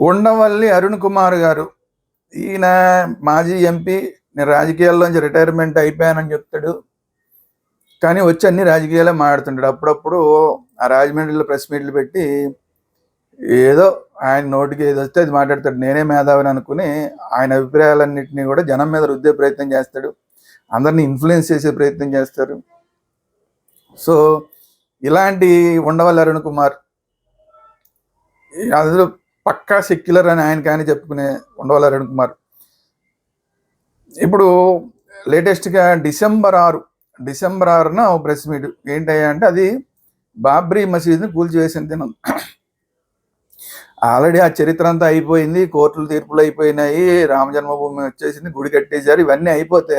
ఉండవల్లి అరుణ్ కుమార్ గారు. ఈయన మాజీ ఎంపీ నేను రాజకీయాల్లోంచి రిటైర్మెంట్ అయిపోయానని చెప్తాడు. కానీ వచ్చి అన్ని రాజకీయాలే మాట్లాడుతుంటాడు. అప్పుడప్పుడు ఆ రాజమండ్రిలో ప్రెస్ మీట్లు పెట్టి ఏదో ఆయన నోటికి ఏది వస్తే అది మాట్లాడతాడు. నేనే మేధావిని అనుకుని ఆయన అభిప్రాయాలన్నింటినీ కూడా జనం మీద రుద్దే ప్రయత్నం చేస్తాడు. అందరినీ ఇన్ఫ్లుయెన్స్ చేసే ప్రయత్నం చేస్తారు. సో ఇలాంటి ఉండవల్లి అరుణ్ కుమార్ అసలు పక్కా సెక్యులర్ అని ఆయన కానీ చెప్పుకునే ఉండవల్లి అరుణ్ కుమార్. ఇప్పుడు లేటెస్ట్గా డిసెంబర్ ఆరు డిసెంబర్ ఆరున ఓ ప్రెస్ మీట్ ఏంటయ్యా అంటే అది బాబ్రీ మసీద్ని కూల్చివేసిన దినం. ఆల్రెడీ ఆ చరిత్ర అంతా అయిపోయింది కోర్టులు తీర్పులు అయిపోయినాయి రామ జన్మభూమి వచ్చేసింది గుడి కట్టేశారు ఇవన్నీ అయిపోతే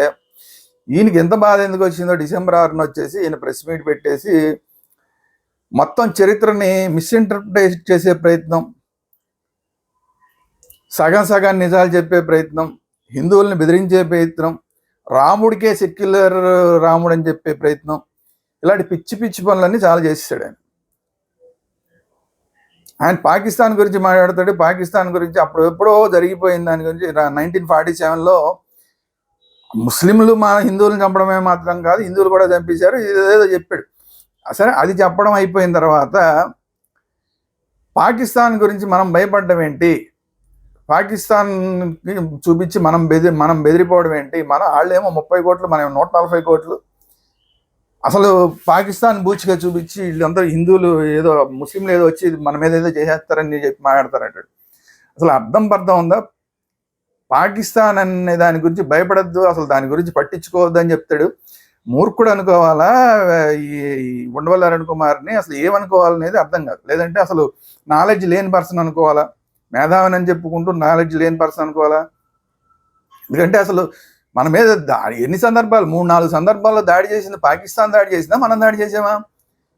ఈయనకి ఎంత బాధ ఎందుకు వచ్చిందో డిసెంబర్ ఆరున వచ్చేసి ఈయన ప్రెస్ మీట్ పెట్టేసి మొత్తం చరిత్రని మిస్ఇంటర్ప్రిటేట్ చేసే ప్రయత్నం. సగం సగం నిజాలు చెప్పే ప్రయత్నం హిందువుల్ని బెదిరించే ప్రయత్నం రాముడికే సెక్యులర్ రాముడు అని చెప్పే ప్రయత్నం ఇలాంటి పిచ్చి పిచ్చి పనులన్నీ చాలా చేసేసాడు ఆయన. ఆయన పాకిస్తాన్ గురించి మాట్లాడతాడు పాకిస్తాన్ గురించి అప్పుడు ఎప్పుడో జరిగిపోయింది దాని గురించి నైన్టీన్ ఫార్టీ సెవెన్లో ముస్లింలు మా హిందువులను చంపడమే మాత్రం కాదు హిందువులు కూడా చంపేశారు ఇదేదో చెప్పాడు. సరే అది చెప్పడం అయిపోయిన తర్వాత పాకిస్తాన్ గురించి మనం భయపడ్డం ఏంటి? పాకిస్తాన్ చూపించి మనం బెదిరి మనం బెదిరిపోవడం ఏంటి? మన వాళ్ళేమో ముప్పై కోట్లు మనం నూట నలభై కోట్లు. అసలు పాకిస్తాన్ బూచిగా చూపించి వీళ్ళందరూ హిందువులు ఏదో ముస్లింలు ఏదో వచ్చి మన మీద ఏదో చేసేస్తారని చెప్పి మాట్లాడతారంటాడు. అసలు అర్థం పర్థం ఉందా? పాకిస్తాన్ అనే దాని గురించి భయపడద్దు అసలు దాని గురించి పట్టించుకోవద్దు అని చెప్తాడు. మూర్ఖుడు అనుకోవాలా? ఈ ఈ కుమార్ని అసలు ఏమనుకోవాలనేది అర్థం కాదు. లేదంటే అసలు నాలెడ్జ్ లేని పర్సన్ అనుకోవాలా? మేధావిని అని చెప్పుకుంటూ నాలెడ్జ్ లేని పర్సన్ అనుకోవాలా? ఎందుకంటే అసలు మన మీద దాడి ఎన్ని సందర్భాలు? మూడు నాలుగు సందర్భాల్లో దాడి చేసింది. పాకిస్తాన్ దాడి చేసిందా? మనం దాడి చేసామా?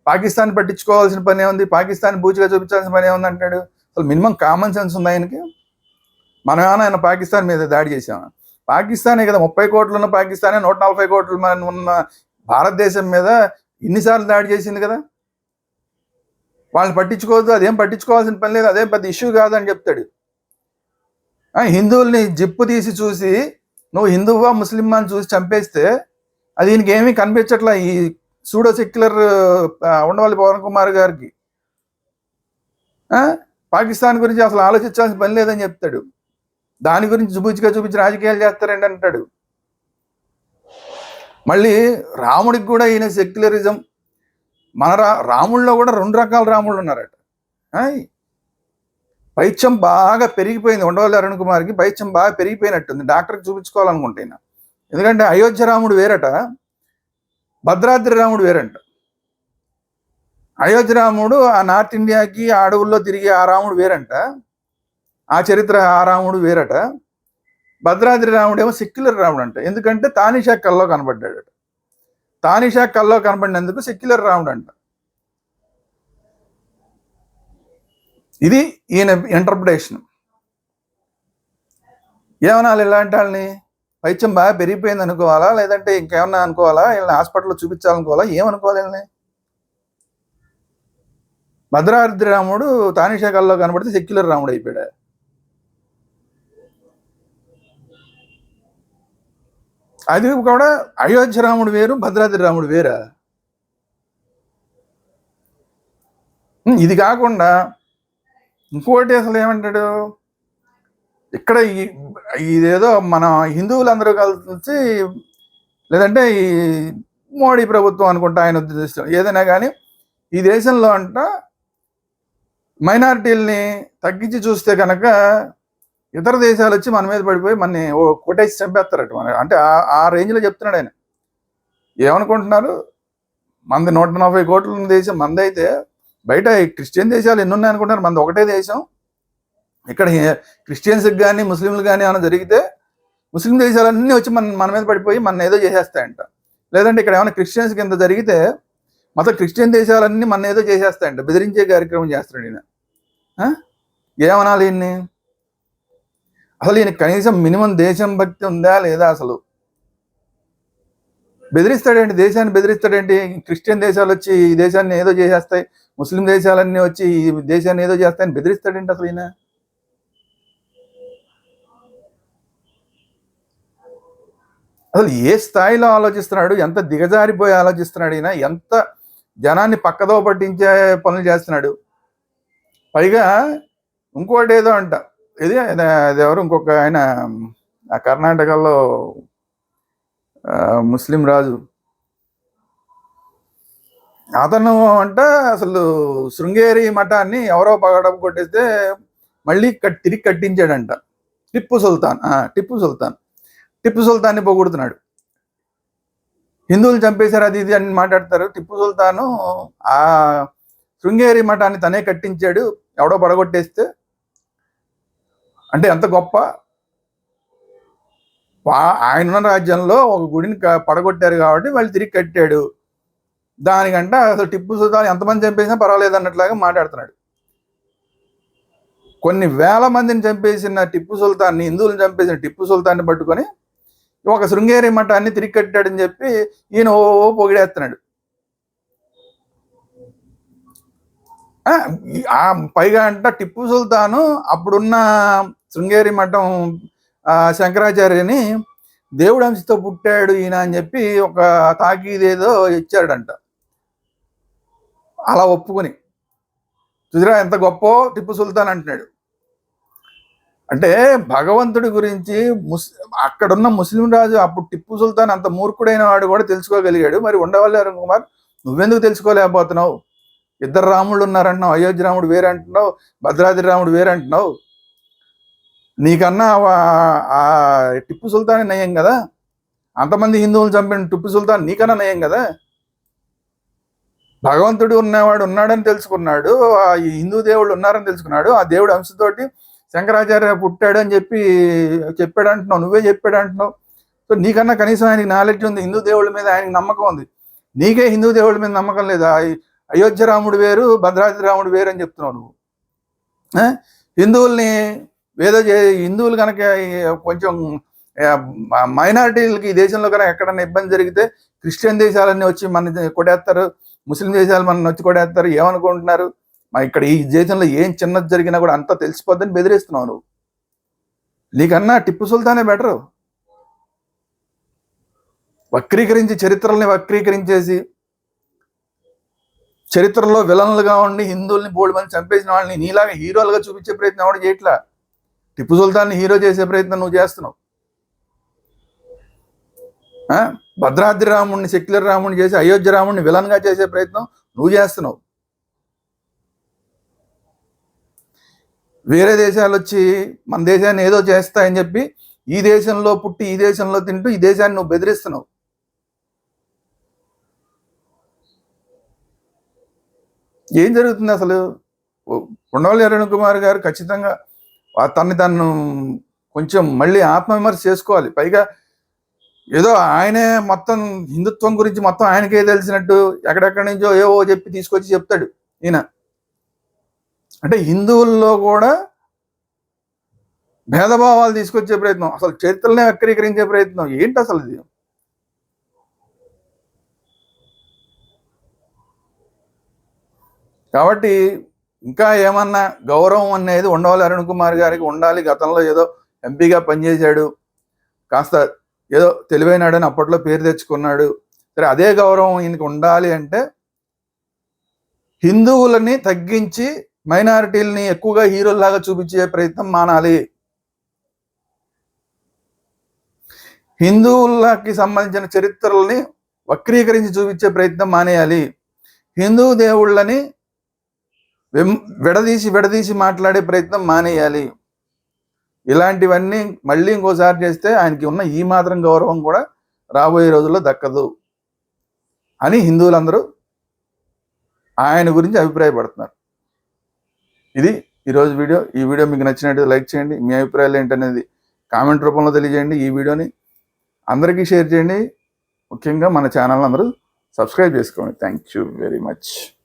పాకిస్తాన్ పట్టించుకోవాల్సిన పని ఏముంది? పాకిస్తాన్ బూచిగా చూపించాల్సిన పని ఏముంది అంటాడు? అసలు మినిమం కామన్ సెన్స్ ఉంది ఆయనకి? మనం ఏమైనా ఆయన పాకిస్తాన్ మీద దాడి చేసామా? పాకిస్తానే కదా ముప్పై కోట్లు ఉన్న పాకిస్తానే నూట నలభై కోట్లు మన ఉన్న భారతదేశం మీద ఇన్నిసార్లు దాడి చేసింది కదా? వాళ్ళని పట్టించుకోవద్దు అదేం పట్టించుకోవాల్సిన పని లేదు అదేం పెద్ద ఇష్యూ కాదని చెప్తాడు. ఆ, హిందువుల్ని జిప్పు తీసి చూసి నువ్వు హిందువా ముస్లిం అని చూసి చంపేస్తే అది దీనికి ఏమీ కనిపించట్లా ఈ సూడో సెక్యులర్ ఉండవల్లి పవన్ కుమార్ గారికి. ఆ, పాకిస్తాన్ గురించి అసలు ఆలోచించాల్సిన పని లేదని చెప్తాడు. దాని గురించి చూపించిగా చూపించి రాజకీయాలు చేస్తారండి అంటాడు మళ్ళీ రాముడికి కూడా ఈయన సెక్యులరిజం మన రా రాముల్లో కూడా రెండు రకాల రాముళ్ళు ఉన్నారట. ఆయ్. పైత్యం బాగా పెరిగిపోయింది. ఉండవల్లి అరుణ్ కుమార్కి పైత్యం బాగా పెరిగిపోయినట్టుంది. డాక్టర్కి చూపించుకోవాలనుకుంటున్నా ఎందుకంటే అయోధ్య రాముడు వేరట భద్రాద్రి రాముడు వేరంట. అయోధ్య రాముడు ఆ నార్త్ ఇండియాకి ఆ అడవుల్లో తిరిగి ఆ రాముడు వేరంట. ఆ చరిత్ర ఆ రాముడు వేరట. భద్రాద్రి రాముడు ఏమో సెక్యులర్ రాముడు అంట ఎందుకంటే తానిషా కల్లో కనబడ్డాడు తానిషా కల్లో కనబడినందుకు సెక్యులర్ రాముడు అంట. ఇది ఈయన ఇంటర్ప్రిటేషన్ ఏమనాలి ఇలాంటి వాళ్ళని? పైత్యం బాగా పెరిగిపోయింది అనుకోవాలా? లేదంటే ఇంకేమన్నా అనుకోవాలా? వీళ్ళని హాస్పిటల్లో చూపించాలనుకోవాలా? ఏమనుకోవాలి వీళ్ళని? భద్రాద్రి రాముడు తానిషా కల్లో కనబడితే సెక్యులర్ రాముడు అయిపోయాడు. అది కూడా అయోధ్య రాముడు వేరు భద్రాద్రి రాముడు వేరా? ఇది కాకుండా ఇంకోటి అసలు ఏమంటాడు? ఇక్కడ ఈ- ఇదేదో మన హిందువులందరూ కలిసి లేదంటే ఈ మోడీ ప్రభుత్వం అనుకుంటా ఆయన ఉద్దేశం. ఏదైనా కానీ ఈ దేశంలో అంట మైనారిటీల్ని తగ్గించి చూస్తే కనుక ఇతర దేశాలు వచ్చి మన మీద పడిపోయి మన కొట్టేసి చంపేస్తారట మన అంటే ఆ- ఆ రేంజ్లో చెప్తున్నాడు ఆయన. ఏమనుకుంటున్నారు? మనది నూట నలభై కోట్ల దేశం మంది అయితే బయట ఈ క్రిస్టియన్ దేశాలు ఎన్ని ఉన్నాయి అనుకుంటున్నారు? మనది ఒకటే దేశం. ఇక్కడ క్రిస్టియన్స్కి కానీ ముస్లింలు కానీ ఏమైనా జరిగితే ముస్లిం దేశాలన్నీ వచ్చి మన మన మీద పడిపోయి మన ఏదో చేసేస్తాయంట. లేదంటే ఇక్కడ ఏమైనా క్రిస్టియన్స్ కింద జరిగితే మొత్తం క్రిస్టియన్ దేశాలన్నీ మన ఏదో చేసేస్తాయంట. బెదిరించే కార్యక్రమం చేస్తాడు ఈయన. ఏమనాలి ఈయన్ని? అసలు ఈయన కనీసం మినిమం దేశం భక్తి ఉందా లేదా అసలు? బెదిరిస్తాడేంటి? దేశాన్ని బెదిరిస్తాడేంటి? క్రిస్టియన్ దేశాలు వచ్చి ఈ దేశాన్ని ఏదో చేసేస్తాయి ముస్లిం దేశాలన్నీ వచ్చి ఈ దేశాన్ని ఏదో చేస్తాయని బెదిరిస్తాడేంటి అసలు ఈయన? అసలు ఏ స్థాయిలో ఆలోచిస్తున్నాడు? ఎంత దిగజారిపోయి ఆలోచిస్తున్నాడు ఈయన? ఎంత జనాన్ని పక్కదో పట్టించే పనులు చేస్తున్నాడు? పైగా ఇంకోటి ఏదో అంట. ఇది ఇది- అది ఎవరు? ఇంకొక ఆయన కర్ణాటకలో ముస్లిం రాజు. అతను అంట అసలు శృంగేరి మఠాన్ని ఎవరో పగడ కొట్టేస్తే మళ్ళీ కట్ తిరిగి కట్టించాడంట. టిప్పు సుల్తాన్ ఆ, టిప్పు సుల్తాన్. టిప్పు సుల్తాన్ని పొగుడుతున్నాడు. హిందువులు చంపేశారు అది ఇది అని మాట్లాడతారు. టిప్పు సుల్తాను ఆ శృంగేరి మఠాన్ని తనే కట్టించాడు. ఎవడో పడగొట్టేస్తే అంటే ఎంత గొప్ప? ఆయన ఉన్న రాజ్యంలో ఒక గుడిని పడగొట్టారు కాబట్టి వాళ్ళు తిరిగి కట్టాడు. దానికంట అసలు టిప్పు సుల్తాన్ ఎంతమంది చంపేసినా పర్వాలేదు అన్నట్లాగా మాట్లాడుతున్నాడు. కొన్ని వేల మందిని చంపేసిన టిప్పు సుల్తాన్ని హిందువులను చంపేసిన టిప్పు సుల్తాన్ని పట్టుకొని ఒక శృంగేరి మఠాన్ని తిరిగి కట్టాడని చెప్పి ఈయన ఓ ఓ పొగిడేస్తున్నాడు. పైగా అంట టిప్పు సుల్తాను అప్పుడున్న శృంగేరి మఠం శంకరాచార్యని దేవుడు అంశతో పుట్టాడు ఈయన అని చెప్పి ఒక తాకీదేదో ఇచ్చాడంట. అలా ఒప్పుకొని. చూసిరా ఎంత గొప్ప టిప్పు సుల్తాన్ అంటున్నాడు. అంటే భగవంతుడి గురించి ముస్ అక్కడున్న ముస్లిం రాజు అప్పుడు టిప్పు సుల్తాన్ అంత మూర్ఖుడైన వాడు కూడా తెలుసుకోగలిగాడు. మరి ఉండవల్లి అరుణ్ కుమార్ నువ్వెందుకు తెలుసుకోలేకపోతున్నావు? ఇద్దరు రాముళ్ళు ఉన్నారంటున్నావు అయోధ్య రాముడు వేరే అంటున్నావు భద్రాద్రి రాముడు వేరే అంటున్నావు నీకన్నా ఆ టిప్పు సుల్తాన్ నయం కదా? అంతమంది హిందువులు చంపిన టిప్పు సుల్తాన్ నీకన్నా నయం కదా? భగవంతుడు ఉన్నవాడు ఉన్నాడని తెలుసుకున్నాడు ఆ హిందూ దేవుళ్ళు ఉన్నారని తెలుసుకున్నాడు ఆ దేవుడు అంశతోటి శంకరాచార్య పుట్టాడు అని చెప్పి చెప్పాడు అంటున్నావు నువ్వే చెప్పాడు అంటున్నావు సో నీకన్నా కనీసం ఆయనకి నాలెడ్జ్ ఉంది హిందూ దేవుళ్ళ మీద ఆయనకి నమ్మకం ఉంది. నీకే హిందూ దేవుళ్ళ మీద నమ్మకం లేదా? అయోధ్య రాముడు వేరు భద్రాద్రి రాముడు వేరు అని చెప్తున్నావు నువ్వు. హిందువుల్ని ఏదో చే హిందువులు కనుక కొంచెం మైనారిటీలకి ఈ దేశంలో కనుక ఎక్కడైనా ఇబ్బంది జరిగితే క్రిస్టియన్ దేశాలన్నీ వచ్చి మన కొడేస్తారు ముస్లిం దేశాలు మన వచ్చి కొడేస్తారు ఏమనుకుంటున్నారు? మా ఇక్కడ ఈ దేశంలో ఏం చిన్నది జరిగినా కూడా అంతా తెలిసిపోద్దని బెదిరిస్తున్నావు నువ్వు. నీకన్నా టిప్పు సుల్తానే బెటరు. వక్రీకరించి చరిత్రల్ని వక్రీకరించేసి చరిత్రలో విలన్లుగా ఉండి హిందువుల్ని బోల్డ్ మంది చంపేసిన వాళ్ళని నీలాగా హీరోలుగా చూపించే ప్రయత్నం కూడా చేయట్లా? టిప్పు సుల్తాన్ని హీరో చేసే ప్రయత్నం నువ్వు చేస్తున్నావు. భద్రాద్రి రాముడిని సెక్యులర్ రాముడిని చేసి అయోధ్య రాముడిని విలన్గా చేసే ప్రయత్నం నువ్వు చేస్తున్నావు. వేరే దేశాలు వచ్చి మన దేశాన్ని ఏదో చేస్తాయని చెప్పి ఈ దేశంలో పుట్టి ఈ దేశంలో తింటూ ఈ దేశాన్ని నువ్వు బెదిరిస్తున్నావు. ఏం జరుగుతుంది అసలు? ఉండవల్లి అరుణ్ కుమార్ గారు ఖచ్చితంగా తన్ని తను కొంచెం మళ్ళీ ఆత్మవిమర్శ చేసుకోవాలి. పైగా ఏదో ఆయనే మొత్తం హిందుత్వం గురించి మొత్తం ఆయనకే తెలిసినట్టు ఎక్కడెక్కడి నుంచో ఏవో చెప్పి తీసుకొచ్చి చెప్తాడు ఈయన. అంటే హిందువుల్లో కూడా భేదభావాలు తీసుకొచ్చే ప్రయత్నం అసలు చరిత్రనే వక్రీకరించే ప్రయత్నం ఏంటి అసలు ఇది? కాబట్టి ఇంకా ఏమన్నా గౌరవం అనేది ఉండవాలి అరుణ్ కుమార్ గారికి ఉండాలి. గతంలో ఏదో ఎంపీగా పనిచేశాడు. కాస్త ఏదో తెలివైనాడని అప్పట్లో పేరు తెచ్చుకున్నాడు. సరే అదే గౌరవం ఈయనకి ఉండాలి అంటే హిందువులని తగ్గించి మైనారిటీలని ఎక్కువగా హీరోల్లాగా చూపించే ప్రయత్నం మానాలి. హిందువులకి సంబంధించిన చరిత్రలని వక్రీకరించి చూపించే ప్రయత్నం మానేయాలి. హిందూ దేవుళ్ళని విడదీసి విడదీసి మాట్లాడే ప్రయత్నం మానేయాలి. ఇలాంటివన్నీ మళ్ళీ ఇంకోసారి చేస్తే ఆయనకి ఉన్న ఈ మాత్రం గౌరవం కూడా రాబోయే రోజుల్లో దక్కదు అని హిందువులందరూ ఆయన గురించి అభిప్రాయపడుతున్నారు. ఇది ఈరోజు వీడియో. ఈ వీడియో మీకు నచ్చినట్టు లైక్ చేయండి. మీ అభిప్రాయాలు ఏంటనేది కామెంట్ రూపంలో తెలియజేయండి. ఈ వీడియోని అందరికీ షేర్ చేయండి. ముఖ్యంగా మన ఛానల్ అందరూ సబ్స్క్రైబ్ చేసుకోండి. Thank you very much.